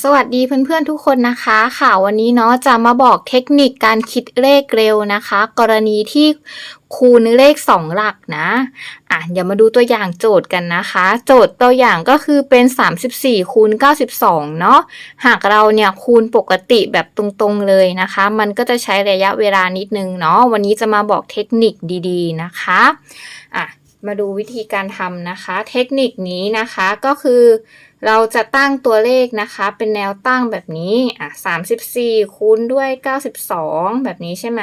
สวัสดีเพื่อนๆทุกคนนะคะค่ะวันนี้เนาะจะมาบอกเทคนิคการคิดเลขเร็วนะคะ กรณีที่คูณเลขสองหลักนะอะเดี๋ยวมาดูตัวอย่างโจทย์กันนะคะ โจทย์ตัวอย่างก็คือเป็น 34คูณ92 เนาะหากเราเนี่ยคูณปกติแบบตรงๆเลยนะคะ มันก็จะใช้ระยะเวลานิดนึงเนาะวันนี้จะมาบอกเทคนิคดีๆนะคะอะ มาดูวิธีการทำนะคะ เทคนิคนี้นะคะก็คือ เราจะตั้งตัวเลขนะคะ เป็นแนวตั้งแบบนี้อะ34 คูณด้วย 92 แบบนี้ใช่ไหม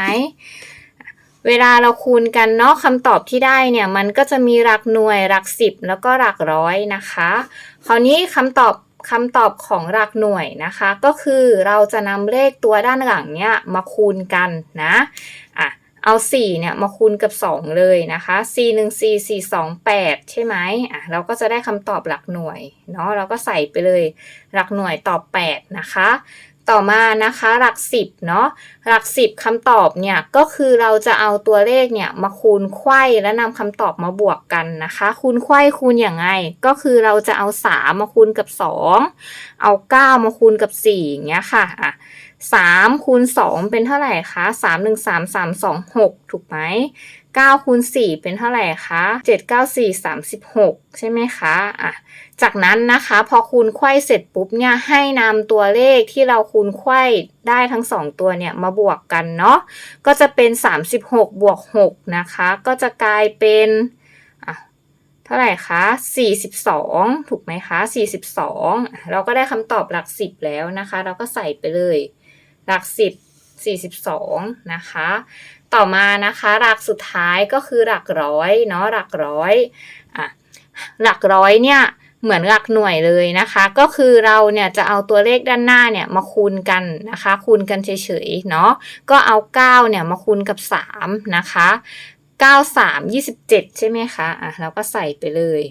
เวลาเราคูณกันเนาะคำตอบที่ได้เนี่ย มันก็จะมีหลักหน่วยหลักสิบแล้วก็หลักร้อยนะคะ คราวนี้คำตอบคำตอบของหลักหน่วยนะคะ ก็คือเราจะนำเลขตัวด้านหลังเนี่ยมาคูณกันนะอะ เอา 4 เนี่ยมาคูณกับ 2 เลยนะคะ4 1 4 4 2 8 ใช่ไหมอะเราก็จะได้คำตอบหลักหน่วยเนาะเราก็ใส่ไปเลยหลักหน่วยตอบ 8 นะคะ ต่อมานะคะหลัก 10เนาะหลัก 10คำตอบเนี่ยก็คือเราจะเอาตัวเลขเนี่ยมาคูณไขว้และนำคำตอบมาบวกกันนะคะ คูณไขว้คูณอย่างไง ก็คือเราจะเอา 3 มาคูณกับ 2 เอา 9 มาคูณกับ4อย่างเงี้ยค่ะอะ สามคูณสองเป็นเท่าไหร่คะสามหนึ่งสามสามสองหกถูกไหมเก้าคูณสี่เป็นเท่าไหร่คะเจ็ดเก้าสี่สามสิบหกใช่ไหมคะอะจากนั้นนะคะพอคูณไข้เสร็จปุ๊บเนี่ยให้นำตัวเลขที่เราคูณไข้ได้ทั้งสองตัวเนี่ยมาบวกกันเนาะก็จะเป็นสามสิบหกบวกหกนะคะ ก็จะกลายเป็นเท่าไหร่คะ 42 ถูกไหมคะ 42 เราก็ได้คำตอบหลัก 10 แล้วนะคะ เราก็ใส่ไปเลย หลักสิบสี่สิบสองนะคะ ต่อมานะคะหลักสุดท้ายก็คือหลักร้อยเนาะหลักร้อยอะหลักร้อยเนี่ยเหมือนหลักหน่วยเลยนะคะ ก็คือเราเนี่ยจะเอาตัวเลขด้านหน้าเนี่ยมาคูณกันนะคะ คูณกันเฉยๆเนาะก็เอา9เนี่ยมาคูณกับ3นะคะ 9 3 27 ใช่ไหมคะอะเราก็ใส่ไปเลย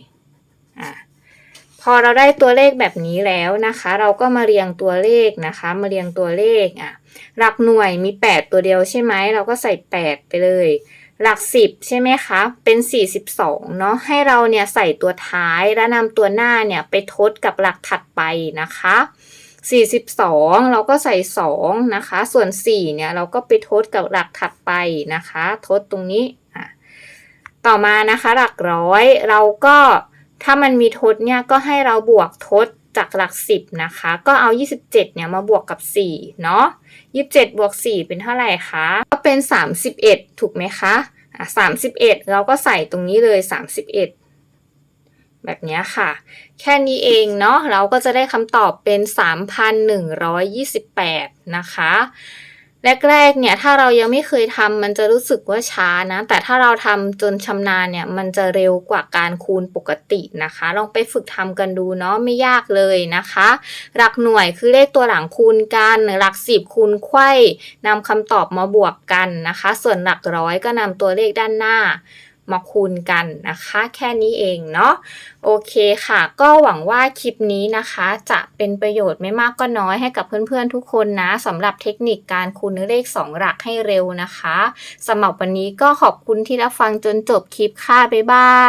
พอเราได้ตัวเลขแบบนี้แล้วนะคะ เราก็มาเรียงตัวเลขนะคะ มาเรียงตัวเลขอะหลักหน่วยมี 8 ตัวเดียวใช่ไหมเราก็ใส่ 8 ไปเลย หลัก 10 ใช่ไหมคะเป็น 42เนาะให้เราเนี่ยใส่ตัวท้ายและนำตัวหน้าเนี่ยไปทดกับหลักถัดไปนะคะ 42 เราก็ใส่ 2 นะคะ ส่วน 4 เนี่ยเราก็ไปทดกับหลักถัดไปนะคะ ทดตรงนี้อะต่อมานะคะหลักร้อยเราก็ ถ้ามันมีทดเนี่ยก็ให้เราบวกทดจากหลัก 10 นะคะ ก็เอา 27 เนี่ยมาบวกกับ 4 เนาะ27 บวก 4 เป็นเท่าไหร่คะ ก็เป็น 31 ถูกไหมคะอะ31 เราก็ใส่ตรงนี้เลย 31 แบบนี้ค่ะ แค่นี้เองเนาะ เราก็จะได้คำตอบเป็น 3,128 นะคะ แรกๆเนี่ยถ้าเรายังไม่เคยทำมันจะรู้สึกว่าช้านะ แต่ถ้าเราทำจนชำนาญเนี่ยมันจะเร็วกว่าการคูณปกตินะคะ ลองไปฝึกทำกันดูเนาะไม่ยากเลยนะคะ หลักหน่วยคือเลขตัวหลังคูณกันหลักสิบคูณไขว้นำคำตอบมาบวกกันนะคะ ส่วนหลักร้อยก็นำตัวเลขด้านหน้า มาคูณกันนะคะ แค่นี้เองเนาะโอเคค่ะ ก็หวังว่าคลิปนี้นะคะ จะเป็นประโยชน์ไม่มากก็น้อยให้กับเพื่อนๆทุกคนนะสำหรับเทคนิคการคูณเลข 2 หลักให้เร็วนะคะสำหรับวันนี้ก็ขอบคุณที่รับฟังจนจบคลิปค่ะบ๊ายบาย